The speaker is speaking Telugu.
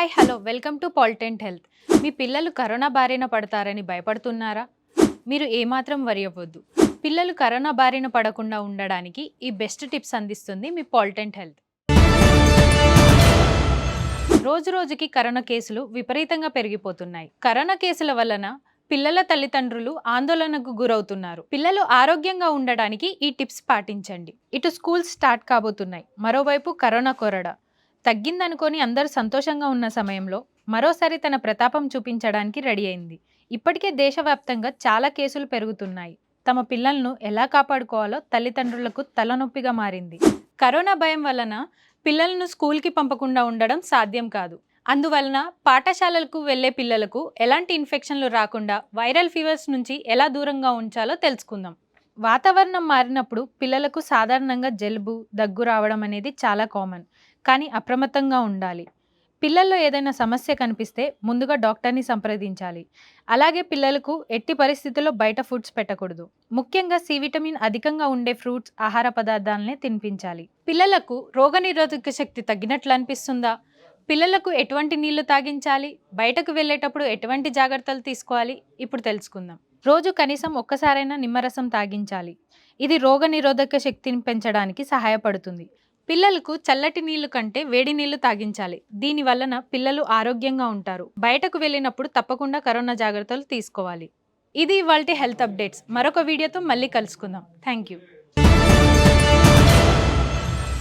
Hi hello. Welcome to పాలిటెంట్ health. మీ పిల్లలు కరోనా బారిన పడతారని భయపడుతున్నారా? మీరు ఏమాత్రం వరి అవ్వద్దు. పిల్లలు కరోనా బారిన పడకుండా ఉండడానికి ఈ బెస్ట్ టిప్స్ అందిస్తుంది మీ పాలిటెంట్ హెల్త్. రోజు రోజుకి కరోనా కేసులు విపరీతంగా పెరిగిపోతున్నాయి. కరోనా కేసుల వలన పిల్లల తల్లిదండ్రులు ఆందోళనకు గురవుతున్నారు. పిల్లలు ఆరోగ్యంగా ఉండడానికి ఈ టిప్స్ పాటించండి. ఇటు స్కూల్స్ స్టార్ట్ కాబోతున్నాయి. మరోవైపు కరోనా కొరడ. తగ్గిందనుకొని అందరూ సంతోషంగా ఉన్న సమయంలో మరోసారి తన ప్రతాపం చూపించడానికి రెడీ అయింది. ఇప్పటికే దేశవ్యాప్తంగా చాలా కేసులు పెరుగుతున్నాయి. తమ పిల్లలను ఎలా కాపాడుకోవాలో తల్లిదండ్రులకు తలనొప్పిగా మారింది. కరోనా భయం వలన పిల్లలను స్కూల్కి పంపకుండా ఉండడం సాధ్యం కాదు. అందువలన పాఠశాలలకు వెళ్ళే పిల్లలకు ఎలాంటి ఇన్ఫెక్షన్లు రాకుండా వైరల్ ఫీవర్స్ నుంచి ఎలా దూరంగా ఉంచాలో తెలుసుకుందాం. వాతావరణం మారినప్పుడు పిల్లలకు సాధారణంగా జలుబు దగ్గు రావడం అనేది చాలా కామన్. కానీ అప్రమత్తంగా ఉండాలి. పిల్లల్లో ఏదైనా సమస్య కనిపిస్తే ముందుగా డాక్టర్ని సంప్రదించాలి. అలాగే పిల్లలకు ఎట్టి పరిస్థితుల్లో బయట ఫుడ్స్ పెట్టకూడదు. ముఖ్యంగా సి విటమిన్ అధికంగా ఉండే ఫ్రూట్స్ ఆహార పదార్థాలనే తినిపించాలి. పిల్లలకు రోగనిరోధక శక్తి తగ్గినట్లు అనిపిస్తుందా? పిల్లలకు ఎటువంటి నీళ్ళు తాగించాలి? బయటకు వెళ్ళేటప్పుడు ఎటువంటి జాగ్రత్తలు తీసుకోవాలి? ఇప్పుడు తెలుసుకుందాం. రోజు కనీసం ఒక్కసారైనా నిమ్మరసం తాగించాలి. ఇది రోగనిరోధక శక్తిని పెంచడానికి సహాయపడుతుంది. పిల్లలకు చల్లటి నీళ్ళు కంటే వేడి నీళ్ళు తాగించాలి. దీని వలన పిల్లలు ఆరోగ్యంగా ఉంటారు. బయటకు వెళ్ళినప్పుడు తప్పకుండా కరోనా జాగ్రత్తలు తీసుకోవాలి. ఇది ఇవాళ హెల్త్ అప్డేట్స్. మరొక వీడియోతో మళ్ళీ కలుసుకుందాం. Thank you